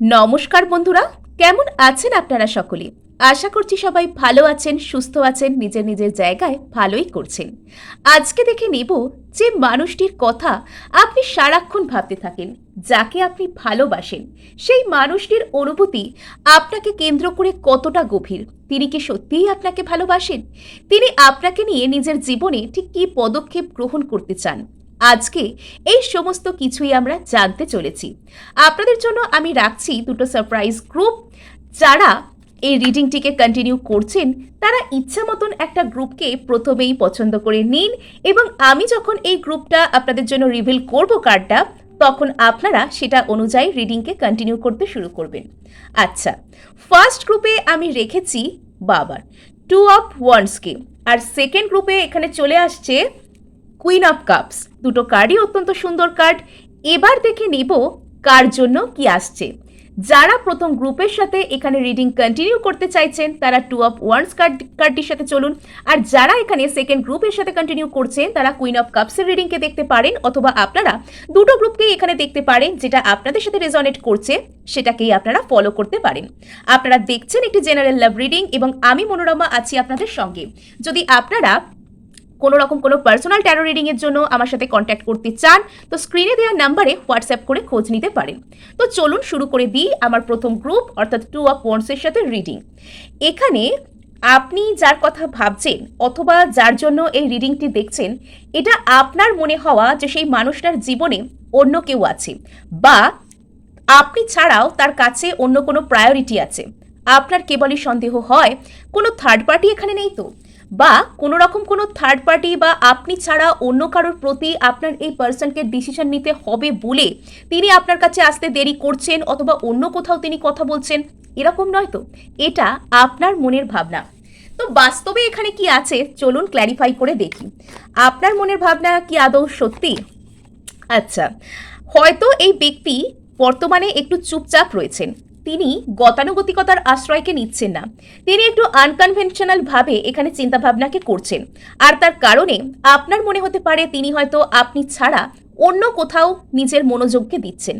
নমস্কার বন্ধুরা, কেমন আছেন আপনারা সকলে? আশা করছি সবাই ভালো আছেন, সুস্থ আছেন, নিজের নিজের জায়গায় ভালোই করছেন। আজকে দেখে নেব যে মানুষটির কথা আপনি সারাক্ষণ ভাবতে থাকেন, যাকে আপনি ভালোবাসেন। সেই মানুষটির অনুভূতি আপনাকে কেন্দ্র করে কতটা গভীর? তিনি কি সত্যিই আপনাকে ভালোবাসেন? তিনি আপনাকে নিয়ে নিজের জীবনে ঠিক কী পদক্ষেপ গ্রহণ করতে চান? আজকে এই সমস্ত কিছুই আমরা জানতে চলেছি। আপনাদের জন্য আমি রাখছি দুটো সারপ্রাইজ গ্রুপ যারা এই রিডিংটিকে কন্টিনিউ করছেন, তারা ইচ্ছা মতন একটা গ্রুপকে প্রথমেই পছন্দ করে নিন এবং আমি যখন এই গ্রুপটা আপনাদের জন্য রিভিল করব কার্ডটা তখন আপনারা সেটা অনুযায়ী রিডিংকে কন্টিনিউ করতে শুরু করবেন। আচ্ছা ফার্স্ট গ্রুপে আমি রেখেছি বাবার টু অফ ওয়ান্সকে আর সেকেন্ড গ্রুপে এখানে চলে আসছে কুইন অফ কাপস দুটো কার্ডই অত্যন্ত সুন্দর কার্ড এবার দেখে নিব কার জন্য কি আসছে। যারা প্রথম গ্রুপের সাথে এখানে রিডিং কন্টিনিউ করতে চাইছেন, তারা টু অফ ওয়ান্স কার্ড কার্ডটির সাথে চলুন। আর যারা এখানে সেকেন্ড গ্রুপের সাথে কন্টিনিউ করছেন, তারা কুইন অফ কাপসের রিডিংকে দেখতে পারেন, অথবা আপনারা দুটো গ্রুপকেই এখানে দেখতে পারেন, যেটা আপনাদের সাথে রেজনেট করছে, সেটাকেই আপনারা ফলো করতে পারেন। আপনারা দেখছেন একটি জেনারেল লাভ রিডিং এবং আমি মনোরমা আছি আপনাদের সঙ্গে। যদি আপনারা কোনো রকম কোনো পার্সোনাল ট্যারো রিডিংয়ের জন্য আমার সাথে কন্ট্যাক্ট করতে চান, তো স্ক্রিনে দেওয়া নাম্বারে হোয়াটসঅ্যাপ করে খোঁজ নিতে পারেন। তো চলুন শুরু করে দিই আমার প্রথম গ্রুপ অর্থাৎ টু অফ ওয়ান্সের সাথে রিডিং এখানে আপনি যার কথা ভাবছেন অথবা যার জন্য এই রিডিংটি দেখছেন, এটা আপনার মনে হওয়া যে সেই মানুষটার জীবনে অন্য কেউ আছে বা আপনি ছাড়াও তার কাছে অন্য কোনো প্রায়োরিটি আছে। আপনার কেবলই সন্দেহ হয়, কোনো থার্ড পার্টি এখানে নেই তো? বা কোনো রকম কোনো থার্ড পার্টি বা আপনি ছাড়া অন্য কারোর প্রতি আপনার এই পার্সনকে ডিসিশন নিতে হবে বলে তিনি আপনার কাছে আসতে দেরি করছেন অথবা অন্য কোথাও তিনি কথা বলছেন, এরকম নয় তো। এটা আপনার মনের ভাবনা। তো বাস্তবে এখানে কি আছে? চলুন ক্ল্যারিফাই করে দেখি। আপনার মনের ভাবনা কি আদৌ সত্যি? আচ্ছা হয়তো এই ব্যক্তি বর্তমানে একটু চুপচাপ রয়েছেন। তিনি গতানুগতিকতার আশ্রয়কে নিচ্ছেন না। তিনি একটু আনকনভেনশনাল ভাবে এখানে চিন্তাভাবনাকে করছেন। আর তার কারণে আপনার মনে হতে পারে তিনি হয়তো আপনি ছাড়া অন্য কোথাও নিজের মনোযোগকে দিচ্ছেন।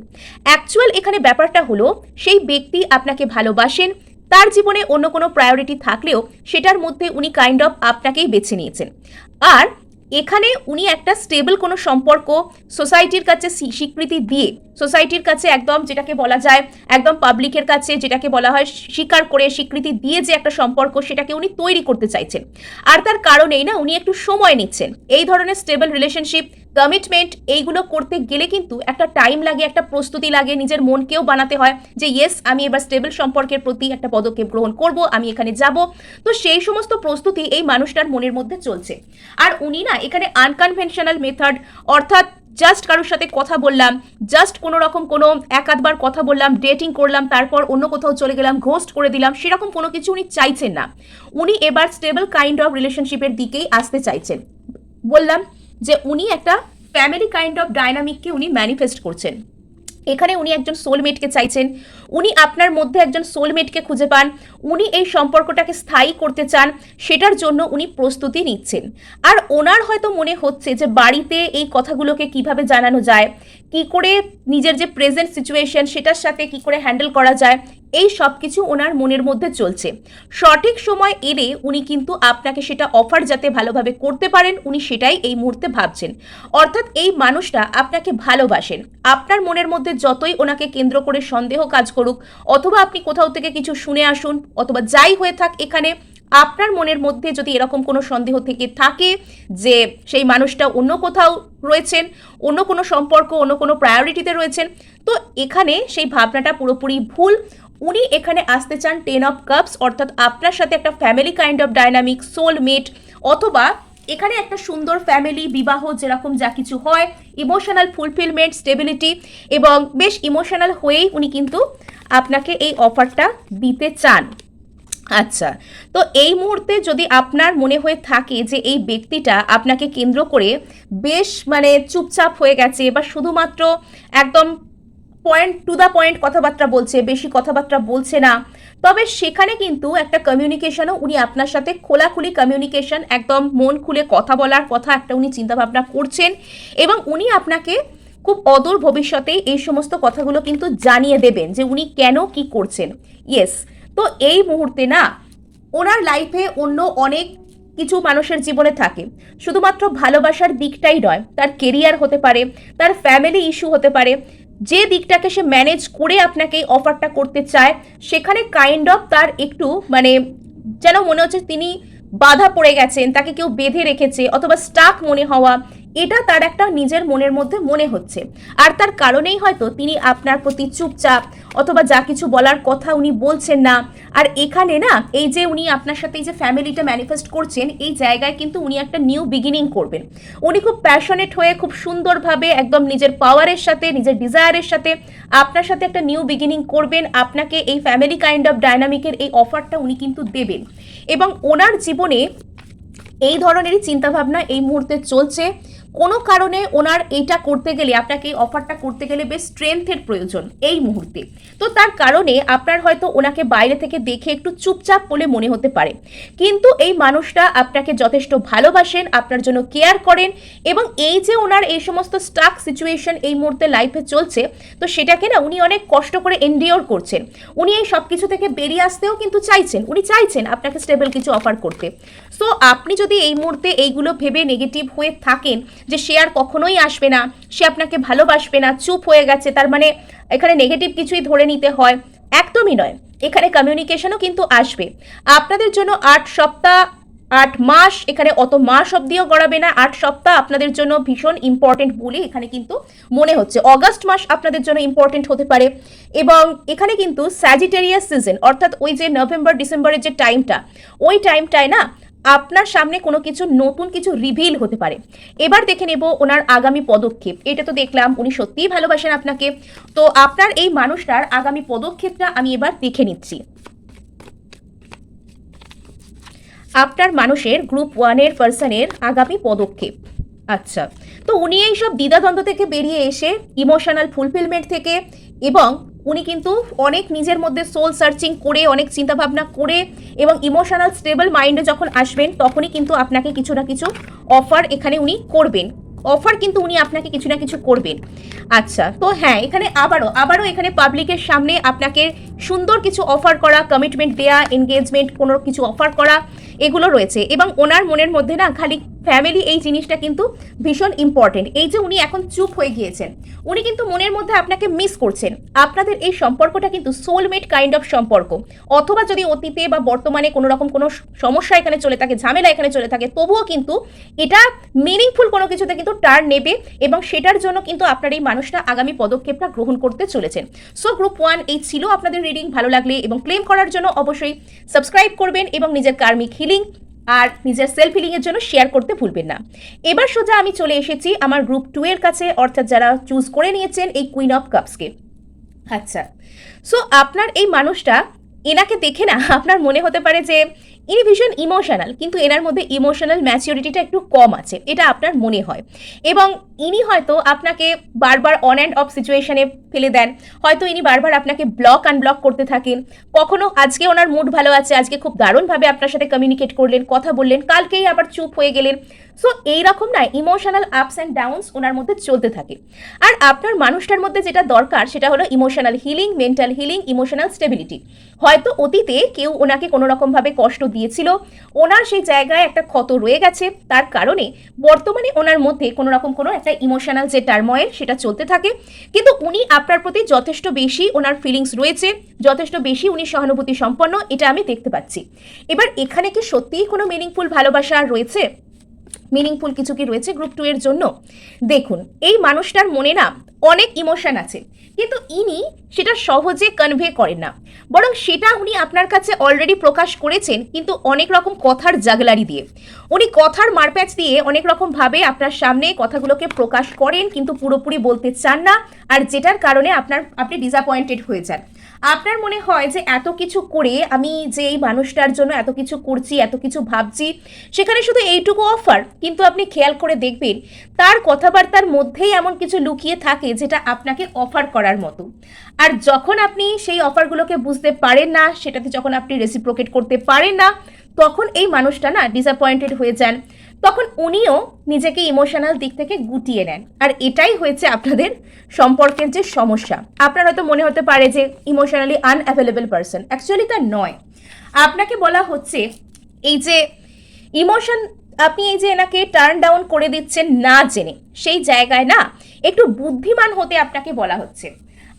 অ্যাকচুয়াল এখানে ব্যাপারটা হলো, সেই ব্যক্তি আপনাকে ভালোবাসেন, তার জীবনে অন্য কোনো প্রায়োরিটি থাকলেও সেটার মধ্যে উনি কাইন্ড অফ আপনাকেই বেছে নিয়েছেন। আর এখানে উনি একটা স্টেবল কোনো সম্পর্ক সোসাইটির কাছে স্বীকৃতি দিয়ে সোসাইটির কাছে একদম যেটাকে বলা যায়, একদম পাবলিকের কাছে যেটাকে বলা হয় স্বীকার করে স্বীকৃতি দিয়ে যে একটা সম্পর্ক সেটাকে উনি তৈরি করতে চাইছেন। আর তার কারণেই না উনি একটু সময় নিচ্ছেন। এই ধরনের স্টেবল রিলেশনশিপ কমিটমেন্ট এইগুলো করতে গেলে কিন্তু একটা টাইম লাগে, একটা প্রস্তুতি লাগে, নিজের মনকেও বানাতে হয় যে ইয়েস আমি এবার স্টেবল সম্পর্কের প্রতি একটা পদক্ষেপ গ্রহণ করব, আমি এখানে যাব। তো সেই সমস্ত প্রস্তুতি এই মানুষটার মনের মধ্যে চলছে। আর উনি না এখানে আনকনভেনশনাল মেথড অর্থাৎ জাস্ট কারোর সাথে কথা বললাম জাস্ট কোনো রকম কোনো এক আধবার কথা বললাম ডেটিং করলাম, তারপর অন্য কোথাও চলে গেলাম ঘোস্ট করে দিলাম, সেরকম কোনো কিছু উনি চাইছেন না। উনি এবার স্টেবল কাইন্ড অফ রিলেশনশিপের দিকেই আসতে চাইছেন। বললাম যে উনি একটা ফ্যামিলি কাইন্ড অফ ডাইনামিককে উনি ম্যানিফেস্ট করছেন। এখানে উনি একজন সোলমেটকে চাইছেন, উনি আপনার মধ্যে একজন সোলমেটকে খুঁজে পান, উনি এই সম্পর্কটাকে স্থায়ী করতে চান, সেটার জন্য উনি প্রস্তুতি নিচ্ছেন। আর ওনার হয়তো মনে হচ্ছে যে বাড়িতে এই কথাগুলোকে কীভাবে জানানো যায়, কি করে নিজের যে প্রেজেন্ট সিচুয়েশন সেটার সাথে কি করে হ্যান্ডেল করা যায় এই সব কিছু ওনার মনের মধ্যে চলছে। সঠিক সময় এলে উনি কিন্তু আপনাকে সেটা অফার যাতে ভালোভাবে করতে পারেন, উনি সেটাই এই মুহূর্তে ভাবছেন। অর্থাৎ এই মানুষটা আপনাকে ভালোবাসেন। আপনার মনের মধ্যে যতই ওনাকে কেন্দ্র করে সন্দেহ কাজ করুক, অথবা আপনি কোথাও থেকে কিছু শুনে আসুন, অথবা যাই হয়ে থাক, এখানে আপনার মনের মধ্যে যদি এরকম কোনো সন্দেহ থেকে থাকে যে সেই মানুষটা অন্য কোথাও রয়েছেন, অন্য কোনো সম্পর্ক, অন্য কোনো প্রায়োরিটিতে রয়েছেন, তো এখানে সেই ভাবনাটা পুরোপুরি ভুল। উনি এখানে আসতে চান টেন অফ কাপস অর্থাৎ আপনার সাথে একটা family kind of dynamic soulmate অথবা এখানে একটা সুন্দর ফ্যামিলি বিবাহ, যেরকম যা কিছু হয় ইমোশনাল ফুলফিলমেন্ট স্টেবিলিটি এবং বেশ ইমোশনাল হয়েই উনি কিন্তু আপনাকে এই অফারটা দিতে চান। আচ্ছা তো এই মুহূর্তে যদি আপনার মনে হয়ে থাকে যে এই ব্যক্তিটা আপনাকে কেন্দ্র করে বেশ মানে চুপচাপ হয়ে গেছে বা শুধুমাত্র একদম পয়েন্ট টু দ্য পয়েন্ট কথাবার্তা বলছে, বেশি কথাবার্তা বলছে না। তবে সেখানে কিন্তু একটা কমিউনিকেশনও উনি আপনার সাথে খোলাখুলি কমিউনিকেশন একদম মন খুলে কথা বলার কথা একটা উনি চিন্তাভাবনা করছেন এবং উনি আপনাকে খুব অদূর ভবিষ্যতে এই সমস্ত কথাগুলো কিন্তু জানিয়ে দেবেন যে উনি কেন কি করছেন। ইয়েস তো এই মুহূর্তে না, ওনার লাইফে অন্য অনেক কিছু মানুষের জীবনে থাকে। শুধুমাত্র ভালোবাসার দিকটাই নয়, তার কেরিয়ার হতে পারে, তার ফ্যামিলি ইস্যু হতে পারে যে দিকটাকে সে ম্যানেজ করে আপনাকে অফারটা করতে চায়, সেখানে কাইন্ড অফ তার একটু মানে যেন মনে হচ্ছে তিনি বাধা পড়ে গেছেন, তাকে কেউ বেঁধে রেখেছে অথবা স্টাক মনে হওয়া এটা তার একটা নিজের মনের মধ্যে মনে হচ্ছে। আর তার কারণেই হয়তো তিনি আপনার প্রতি চুপচাপ অথবা যা কিছু বলার কথা উনি বলছেন না। আর এখানে না, এই যে উনি আপনার সাথে এই যে ফ্যামিলিটা ম্যানিফেস্ট করছেন, এই জায়গায় কিন্তু উনি একটা নিউ বিগিনিং করবেন। উনি খুব প্যাশনেট হয়ে খুব সুন্দরভাবে একদম নিজের পাওয়ারের সাথে, নিজের ডিজায়ারের সাথে আপনার সাথে একটা নিউ বিগিনিং করবেন। আপনাকে এই ফ্যামিলি কাইন্ড অফ ডাইনামিকের এই অফারটা উনি কিন্তু দেবেন। এবং ওনার জীবনে এই ধরনেরই চিন্তাভাবনা এই মুহূর্তে চলছে। কোনো কারণে ওনার এইটা করতে গেলে, আপনাকে অফারটা করতে গেলে বেশ স্ট্রেংথের প্রয়োজন এই মুহূর্তে। তো তার কারণে আপনার হয়তো ওনাকে বাইরে থেকে দেখে একটু চুপচাপ বলে মনে হতে পারে। কিন্তু এই মানুষটা আপনাকে যথেষ্ট ভালোবাসেন, আপনার জন্য কেয়ার করেন এবং এই যে ওনার এই সমস্ত স্টাক সিচুয়েশন এই মুহূর্তে লাইফে চলছে, তো সেটাকে না উনি অনেক কষ্ট করে এনডিওর করছেন। উনি এই সব কিছু থেকে বেরিয়ে আসতেও কিন্তু চাইছেন, উনি চাইছেন আপনাকে স্টেবল কিছু অফার করতে। সো আপনি যদি এই মুহূর্তে এইগুলো ভেবে নেগেটিভ হয়ে থাকেন যে সে আর কখনোই আসবে না, সে আপনাকে ভালোবাসবে না, চুপ হয়ে গেছে, তার মানে এখানে নেগেটিভ কিছুই ধরে নিতে হয়, একদমই নয়। এখানে কমিউনিকেশনও কিন্তু আসবে। আপনাদের জন্য আট সপ্তাহ, আট মাস, এখানে অত মাস অব্দিও গড়াবে না, আট সপ্তাহ আপনাদের জন্য ভীষণ ইম্পর্টেন্ট বলে এখানে কিন্তু মনে হচ্ছে। অগাস্ট মাস আপনাদের জন্য ইম্পর্টেন্ট হতে পারে এবং এখানে কিন্তু স্যাজিটেরিয়াস সিজন অর্থাৎ ওই যে নভেম্বর ডিসেম্বরের যে টাইমটা ওই টাইমটায় না আপনার সামনে কোনো কিছু নতুন কিছু রিভিল হতে পারে। এবার দেখে নেব ওনার আগামী পদক্ষেপ। এটা তো দেখলাম উনি সত্যিই ভালোবাসেন আপনাকে। তো আপনার এই মানুষটার আগামী পদক্ষেপটা আমি এবার দেখে নিচ্ছি। আপনার মানুষের গ্রুপ ওয়ানের পার্সনের আগামী পদক্ষেপ। আচ্ছা তো উনি এই সব দ্বিধাদ্বন্দ্ব থেকে বেরিয়ে এসে ইমোশনাল ফুলফিলমেন্ট থেকে এবং উনি কিন্তু অনেক নিজের মধ্যে সোল সার্চিং করে, অনেক চিন্তাভাবনা করে এবং ইমোশনাল স্টেবল মাইন্ডে যখন আসবেন, তখনই কিন্তু আপনাকে কিছু না কিছু অফার এখানে উনি করবেন। অফার কিন্তু উনি আপনাকে কিছু না কিছু করবেন। আচ্ছা তো হ্যাঁ এখানে আবারও আবারও এখানে পাবলিকের সামনে আপনাকে সুন্দর কিছু অফার করা কমিটমেন্ট দেয়া এনগেজমেন্ট কোনো কিছু অফার করা, এগুলো রয়েছে। এবং ওনার মনের মধ্যে না খালি ফ্যামিলি এই জিনিসটা কিন্তু ভীষণ ইম্পর্টেন্ট এই যে উনি এখন চুপ হয়ে গিয়েছেন, উনি কিন্তু মনের মধ্যে আপনাকে মিস করছেন। আপনাদের এই সম্পর্কটা কিন্তু সোলমেট কাইন্ড অফ সম্পর্ক। অথবা যদি অতীতে বা বর্তমানে কোনো রকম কোনো সমস্যা এখানে চলে থাকে, ঝামেলা এখানে চলে থাকে, তবুও কিন্তু এটা মিনিংফুল কোনো কিছুতে কিন্তু টার্ন নেবে এবং সেটার জন্য কিন্তু আপনার এই মানুষটা আগামী পদক্ষেপটা গ্রহণ করতে চলেছেন। সো গ্রুপ ওয়ান এই ছিল আপনাদের রিডিং ভালো লাগলে এবং ক্লেম করার জন্য অবশ্যই সাবস্ক্রাইব করবেন এবং নিজের কার্মিক হিলিং আর নিজের সেলফ হিলিংয়ের জন্য শেয়ার করতে ভুলবেন না। এবার সোজা আমি চলে এসেছি আমার গ্রুপ টু এর কাছে, অর্থাৎ যারা চুজ করে নিয়েছেন এই কুইন অফ কাপসকে আচ্ছা সো আপনার এই মানুষটা, এনাকে দেখে না, আপনার মনে হতে পারে যে ইনি ভীষণ ইমোশনাল কিন্তু এনার মধ্যে ইমোশনাল ম্যাচিউরিটিটা একটু কম আছে, এটা আপনার মনে হয়। এবং ইনি হয়তো আপনাকে বারবার অন অ্যান্ড অফ সিচুয়েশনে ফেলে দেন, হয়তো ইনি বারবার আপনাকে ব্লক আনব্লক করতে থাকেন। কখনো আজকে ওনার মুড ভালো আছে, আজকে খুব দারুণভাবে আপনার সাথে কমিউনিকেট করলেন, কথা বললেন, কালকেই আবার চুপ হয়ে গেলেন। সো এইরকম না ইমোশনাল আপস অ্যান্ড ডাউনস ওনার মধ্যে চলতে থাকে। আর আপনার মানুষটার মধ্যে যেটা দরকার, সেটা হলো emotional healing mental healing emotional stability হয়তো অতীতে কেউ ওনাকে কোনো রকমভাবে কষ্ট দিয়েছিল। ওনার সেই জায়গায় একটা ক্ষত রয়ে গেছে। তার কারণে বর্তমানে ওনার মধ্যে কোনো রকম কোনো একটা ইমোশনাল যে টার্ময়েল সেটা চলতে থাকে। কিন্তু উনি আপনার প্রতি যথেষ্ট বেশি ওনার ফিলিংস রয়েছে, যথেষ্ট বেশি উনি সহানুভূতি সম্পন্ন এটা আমি দেখতে পাচ্ছি। এবার এখানে কি সত্যিই কোনো মিনিংফুল ভালোবাসা রয়েছে? মিনিংফুল কিছু কি রয়েছে গ্রুপ টু এর জন্য? দেখুন, এই মানুষটার মনে না অনেক ইমোশন আছে, কিন্তু ইনি সেটা সহজে কনভে করেন না। বরং সেটা উনি আপনার কাছে অলরেডি প্রকাশ করেছেন, কিন্তু অনেক রকম কথার জাগলারি দিয়ে। উনি কথার মারপ্যাচ দিয়ে অনেক রকম ভাবে আপনার সামনে কথাগুলোকে প্রকাশ করেন, কিন্তু পুরোপুরি বলতে চান না, আর যেটার কারণে আপনার, আপনি ডিসঅ্যাপয়েন্টেড হয়ে যান। আপনার মনে হয় যে এত কিছু করে আমি যে এই মানুষটার জন্য এত কিছু করছি, এত কিছু ভাবছি, সেখানে শুধু এইটুকু অফার কিন্তু আপনি খেয়াল করে দেখবেন, তার কথাবার্তার মধ্যেই এমন কিছু লুকিয়ে থাকে যেটা আপনাকে অফার করার মতো। আর যখন আপনি সেই অফারগুলোকে বুঝতে পারেন না, সেটাতে যখন আপনি রেসিপ্রোকেট করতে পারেন না, তখন এই মানুষটা না ডিসঅ্যাপয়েন্টেড হয়ে যান। তখন উনিও নিজেকে ইমোশনাল দিক থেকে গুটিয়ে নেন। আর এটাই হয়েছে আপনাদের সম্পর্কের যে সমস্যা। আপনার হয়তো মনে হতে পারে যে ইমোশনালি আনঅ্যাভেলেবল পারসন অ্যাকচুয়ালি তা নয়। আপনাকে বলা হচ্ছে, এই যে ইমোশন আপনি এই যে এনাকে টার্ন ডাউন করে দিচ্ছেন না জেনে, সেই জায়গায় না একটু বুদ্ধিমান হতে আপনাকে বলা হচ্ছে।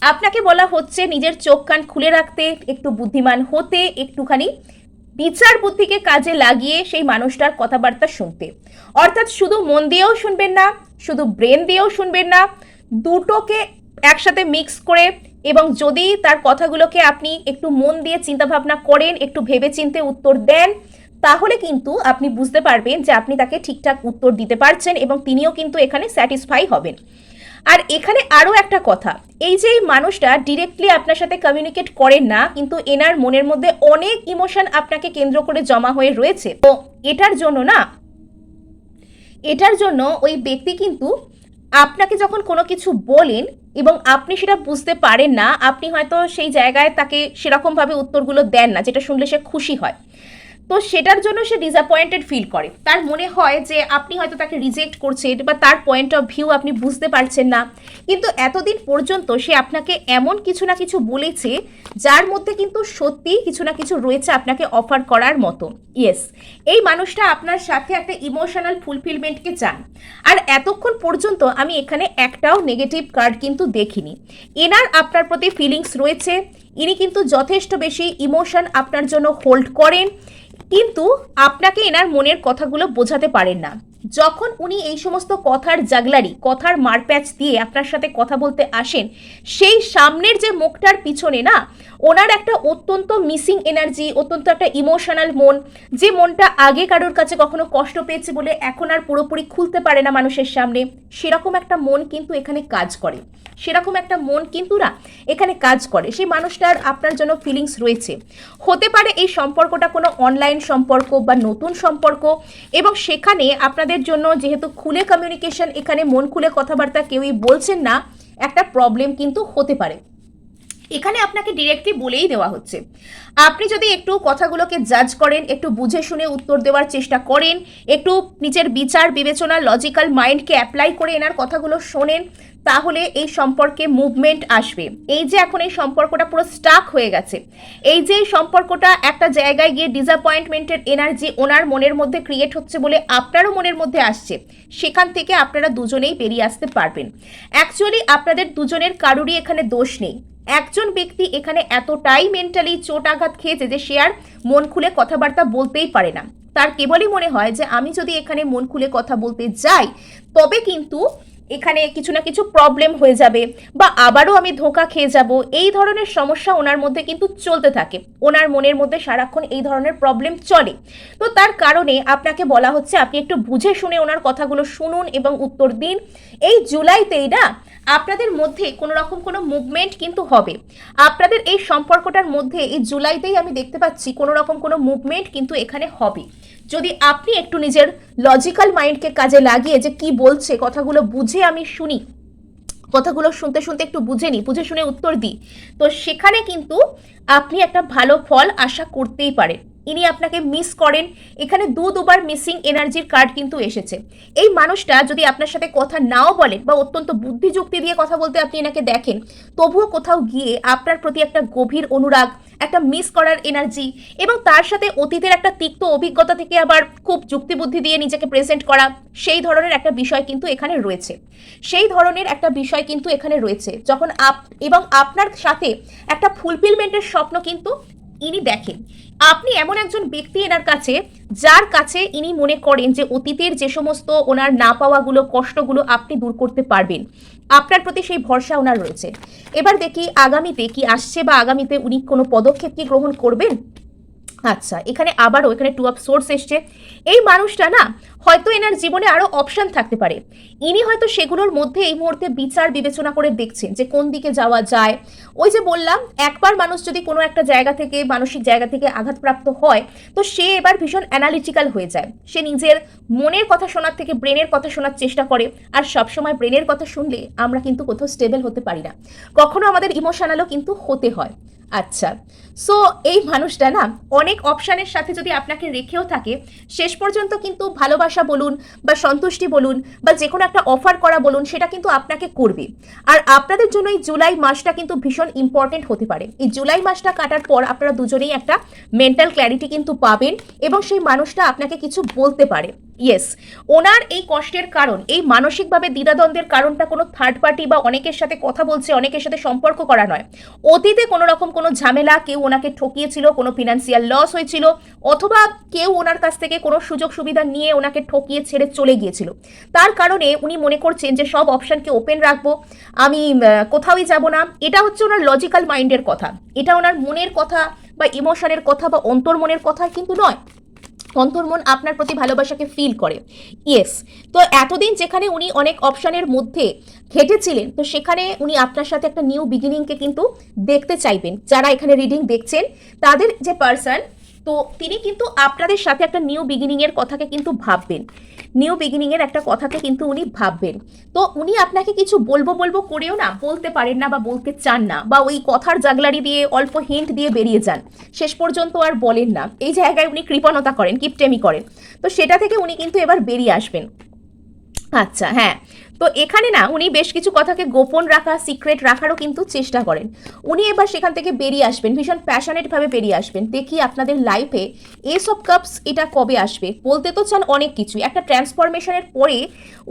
আপনাকে বলা হচ্ছে নিজের চোখ কান খুলে রাখতে, একটু বুদ্ধিমান হতে, একটুখানি বিচার বুদ্ধিকে কাজে লাগিয়ে সেই মানুষটার কথাবার্তা শুনতে। অর্থাৎ শুধু মন দিয়েও শুনবেন না, শুধু ব্রেন দিয়েও শুনবেন না, দুটোকে একসাথে মিক্স করে এবং যদি তার কথাগুলোকে আপনি একটু মন দিয়ে চিন্তাভাবনা করেন, একটু ভেবে চিন্তে উত্তর দেন, তাহলে কিন্তু আপনি বুঝতে পারবেন যে আপনি তাকে ঠিকঠাক উত্তর দিতে পারছেন এবং তিনিও কিন্তু এখানে স্যাটিসফাই হবেন। আর এখানে আরও একটা কথা, এই যে এই মানুষটা ডিরেক্টলি আপনার সাথে কমিউনিকেট করেন না, কিন্তু এনার মনের মধ্যে অনেক ইমোশন আপনাকে কেন্দ্র করে জমা হয়ে রয়েছে। তো এটার জন্য না, এটার জন্য ওই ব্যক্তি কিন্তু আপনাকে যখন কোনো কিছু বলেন এবং আপনি সেটা বুঝতে পারেন না, আপনি হয়তো সেই জায়গায় তাকে সেরকমভাবে উত্তরগুলো দেন না, যেটা শুনলে সে খুশি হয়। তো সেটার জন্য সে ডিসঅ্যাপয়েন্টেড ফিল করে। তার মনে হয় যে আপনি হয়তো তাকে রিজেক্ট করছেন বা তার পয়েন্ট অফ ভিউ আপনি বুঝতে পারছেন না। কিন্তু এতদিন পর্যন্ত সে আপনাকে এমন কিছু না কিছু বলেছে, যার মধ্যে কিন্তু সত্যি কিছু না কিছু রয়েছে আপনাকে অফার করার মতো। ইয়েস এই মানুষটা আপনার সাথে একটা ইমোশনাল ফুলফিলমেন্টকে চান আর এতক্ষণ পর্যন্ত আমি এখানে একটাও নেগেটিভ কার্ড কিন্তু দেখিনি। এনার আপনার প্রতি ফিলিংস রয়েছে, ইনি কিন্তু যথেষ্ট বেশি ইমোশন আপনার জন্য হোল্ড করেন। কিন্তু আপনাকে এনার মনের কথাগুলো বোঝাতে পারেন না। যখন উনি এই সমস্ত কথার জাগলারি, কথার মারপ্যাচ দিয়ে আপনার সাথে কথা বলতে আসেন, সেই সামনের যে মুখটার পিছনে না, ওনার একটা অত্যন্ত মিসিং এনার্জি অত্যন্ত একটা ইমোশনাল মন, যে মনটা আগে কারোর কাছে কখনো কষ্ট পেয়েছে বলে এখন আর পুরোপুরি খুলতে পারে না মানুষের সামনে, সেরকম একটা মন কিন্তু এখানে কাজ করে। সেরকম একটা মন কিন্তু না, এখানে কাজ করে। সেই মানুষটার আপনার জন্য ফিলিংস রয়েছে। হতে পারে এই সম্পর্কটা কোনো অনলাইন সম্পর্ক বা নতুন সম্পর্ক এবং সেখানে আপনাদের জন্য যেহেতু খুলে কমিউনিকেশন এখানে মন খুলে কথাবার্তা কেউই বলছেন না, একটা প্রবলেম কিন্তু হতে পারে। এখানে আপনাকে ডিরেক্টলি বলেই দেওয়া হচ্ছে। আপনি যদি একটু কথাগুলোকে জাজ করেন, একটু বুঝে শুনে উত্তর দেওয়ার চেষ্টা করেন, একটু নিজের বিচার, বিবেচনা লজিক্যাল মাইন্ডকে অ্যাপ্লাই করে এনার কথাগুলো শোনেন তাহলে এই সম্পর্কে মুভমেন্ট আসবে। এই যে এখন এই সম্পর্কটা পুরো স্টাক হয়ে গেছে। এই যে সম্পর্কটা একটা জায়গায় গিয়ে ডিসঅ্যাপয়েন্টমেন্টের এনার্জি ওনার মনের মধ্যে ক্রিয়েট হচ্ছে বলে আপনারও মনের মধ্যে আসছে। সেখান থেকে আপনারা দুজনেই বেরিয়ে আসতে পারবেন। অ্যাকচুয়ালি আপনাদের দুজনের কারোরই এখানে দোষ নেই। একজন ব্যক্তি এখানে এতটাই মেন্টালি চোট আঘাত খেয়েছে যে সে আর মন খুলে কথাবার্তা বলতেই পারে না। তার কেবলই মনে হয় যে, আমি যদি এখানে মন খুলে কথা বলতে যাই, তবে কিন্তু এখানে কিছু না কিছু প্রবলেম হয়ে যাবে বা আবারও আমি ধোকা খেয়ে যাব, এই ধরনের সমস্যা ওনার মধ্যে কিন্তু চলতে থাকে। ওনার মনের মধ্যে সারাক্ষণ এই ধরনের প্রবলেম চলে। তো তার কারণে আপনাকে বলা হচ্ছে, আপনি একটু বুঝে শুনে ওনার কথাগুলো শুনুন এবং উত্তর দিন। এই জুলাইতেই না আপনাদের মধ্যে কোনো রকম কোনো মুভমেন্ট কিন্তু হবে। আপনাদের এই সম্পর্কটার মধ্যে এই জুলাইতেই আমি দেখতে পাচ্ছি কোনো রকম কোনো মুভমেন্ট কিন্তু এখানে হবে। যদি আপনি একটু নিজের লজিক্যাল মাইন্ডকে কাজে লাগিয়ে যে কি বলছে, কথাগুলো বুঝে আমি শুনি, কথাগুলো শুনতে শুনতে একটু বুঝে নিই, বুঝে শুনে উত্তর দিই, তো সেখানে কিন্তু আপনি একটা ভালো ফল আশা করতেই পারেন। ইনি আপনাকে মিস করেন। এখানে দু দুবার মিসিং এনার্জির কার্ড কিন্তু এসেছে। এই মানুষটা যদি আপনার সাথে কথা নাও বলেন বা অত্যন্ত বুদ্ধিযুক্তি দিয়ে কথা বলতে আপনি এনাকে দেখেন, তবুও কোথাও গিয়ে আপনার প্রতি একটা গভীর অনুরাগ, একটা মিস করার এনার্জি এবং তার সাথে অতীতের একটা তিক্ত অভিজ্ঞতা থেকে আবার খুব যুক্তিবুদ্ধি দিয়ে নিজেকে প্রেজেন্ট করা, সেই ধরনের একটা বিষয় কিন্তু এখানে রয়েছে। সেই ধরনের একটা বিষয় কিন্তু এখানে রয়েছে। যখন আপ এবং আপনার সাথে একটা ফুলফিলমেন্টের স্বপ্ন কিন্তু ইনি দেখেন। আপনি এমন একজন ব্যক্তি এনার কাছে, যার কাছে ইনি মনে করেন যে অতীতের যে সমস্ত ওনার না পাওয়াগুলো, কষ্টগুলো আপনি দূর করতে পারবেন, আপনার প্রতি সেই ভরসা ওনার রয়েছে। এবার দেখি আগামীতে কি আসছে বা আগামীতে উনি কোনো পদক্ষেপ কি গ্রহণ করবেন? আচ্ছা এখানে আবারও এখানে টু অফ সোর্স এসছে। এই মানুষটা না, হয়তো এনার জীবনে আরও অপশন থাকতে পারে। ইনি হয়তো সেগুলোর মধ্যে এই মুহূর্তে বিচার বিবেচনা করে দেখছেন যে কোন দিকে যাওয়া যায়। ওই যে বললাম, একবার মানুষ যদি কোনো একটা জায়গা থেকে, মানসিক জায়গা থেকে আঘাতপ্রাপ্ত হয়, তো সে এবার ভীষণ অ্যানালিটিক্যাল হয়ে যায়। সে নিজের মনের কথা শোনার থেকে ব্রেনের কথা শোনার চেষ্টা করে, আর সবসময় ব্রেনের কথা শুনলে আমরা কিন্তু কোথাও স্টেবল হতে পারি না। কখনো আমাদের ইমোশনালও কিন্তু হতে হয়। আচ্ছা সো এই মানুষটা না অনেক অপশানের সাথে যদি আপনাকে রেখেও থাকে, শেষ পর্যন্ত কিন্তু ভালোবাসা বলুন বা সন্তুষ্টি বলুন বা যে কোনো একটা অফার করা বলুন, সেটা কিন্তু আপনাকে করবে। আর আপনাদের জন্য এই জুলাই মাসটা কিন্তু ভীষণ ইম্পর্টেন্ট হতে পারে। এই জুলাই মাসটা কাটার পর আপনারা দুজনেই একটা মেন্টাল ক্ল্যারিটি কিন্তু পাবেন এবং সেই মানুষটা আপনাকে কিছু বলতে পারে। ইয়েস ওনার এই কষ্টের কারণ, এই মানসিকভাবে দ্বিধাদ্বন্দ্বের কারণটা কোনো থার্ড পার্টি বা অনেকের সাথে কথা বলছে, অনেকের সাথে সম্পর্ক করা নয়। অতীতে কোনো রকম কোনো ঝামেলা, কেউ ওনাকে ঠকিয়েছিল, কোনো ফিনান্সিয়াল লস হয়েছিল, অথবা কেউ ওনার কাছ থেকে কোনো সুযোগ সুবিধা নিয়ে ওনাকে ঠকিয়ে ছেড়ে চলে গিয়েছিল। তার কারণে উনি মনে করছেন যে সব অপশানকে ওপেন রাখব, আমি কোথাওই যাব না। এটা হচ্ছে ওনার লজিক্যাল মাইন্ডের কথা। এটা ওনার মনের কথা বা ইমোশনের কথা বা অন্তর্মনের কথা কিন্তু নয়। অন্তর্মন আপনার প্রতি ভালোবাসাকে ফিল করে। ইয়েস তো এতদিন যেখানে উনি অনেক অপশানের মধ্যে ঘেটেছিলেন, তো সেখানে উনি আপনার সাথে একটা নিউ বিগিনিংকে কিন্তু দেখতে চাইবেন। যারা এখানে রিডিং দেখছেন, তাদের যে পার্সন তো তিনি কিন্তু আপনাদের সাথে একটা নিউ বিগিনিংয়ের কথাকে কিন্তু ভাববেন। নিউ বিগিনিংয়ের একটা কথাকে কিন্তু উনি ভাববেন। তো উনি আপনাকে কিছু বলব বলব করেও না বলতে পারেন না বা বলতে চান না বা ওই কথার জাগলারি দিয়ে অল্প হিন্ট দিয়ে বেরিয়ে যান। শেষ পর্যন্ত আর বলেন না। এই জায়গায় উনি কৃপণতা করেন, কিপটেমি করেন। তো সেটা থেকে উনি কিন্তু এবার বেরিয়ে আসবেন। আচ্ছা হ্যাঁ। তো এখানে না উনি বেশ কিছু কথাকে গোপন রাখা সিক্রেট রাখারও কিন্তু চেষ্টা করেন। উনি এবার সেখান থেকে বেরিয়ে আসবেন, ভীষণ প্যাশনেটভাবে বেরিয়ে আসবেন। দেখি আপনাদের লাইফে এস অফ কাপস এটা কবে আসবে? বলতে তো চান অনেক কিছু একটা ট্রান্সফরমেশনের পরে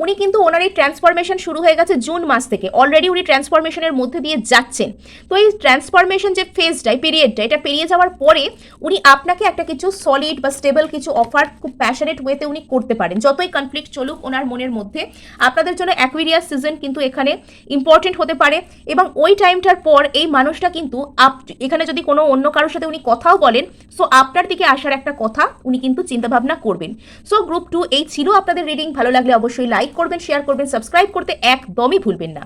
উনি কিন্তু ওনার এই ট্রান্সফরমেশন শুরু হয়ে গেছে জুন মাস থেকে। অলরেডি উনি ট্রান্সফরমেশনের মধ্যে দিয়ে যাচ্ছেন। তো এই ট্রান্সফরমেশন যে ফেজটা পিরিয়ডটা এটা পেরিয়ে যাওয়ার পরে উনি আপনাকে একটা কিছু সলিড বা স্টেবল কিছু অফার খুব প্যাশনেট ওয়েতে উনি করতে পারেন। যতই কনফ্লিক্ট চলুক ওনার মনের মধ্যে, আপনাদের জন্য অ্যাকুইরিয়াস সিজন কিন্তু এখানে ইম্পর্টেন্ট হতে পারে এবং ওই টাইমটার পর এই মানুষটা কিন্তু আপ এখানে যদি কোনো অন্য কারোর সাথে উনি কথাও বলেন সো আপনার দিকে আসার একটা কথা উনি কিন্তু চিন্তাভাবনা করবেন। সো গ্রুপ টু এই ছিল। আপনাদের রিডিং ভালো লাগলে অবশ্যই লাইক করবেন শেয়ার করবেন সাবস্ক্রাইব করতে একদমই ভুলবেন না।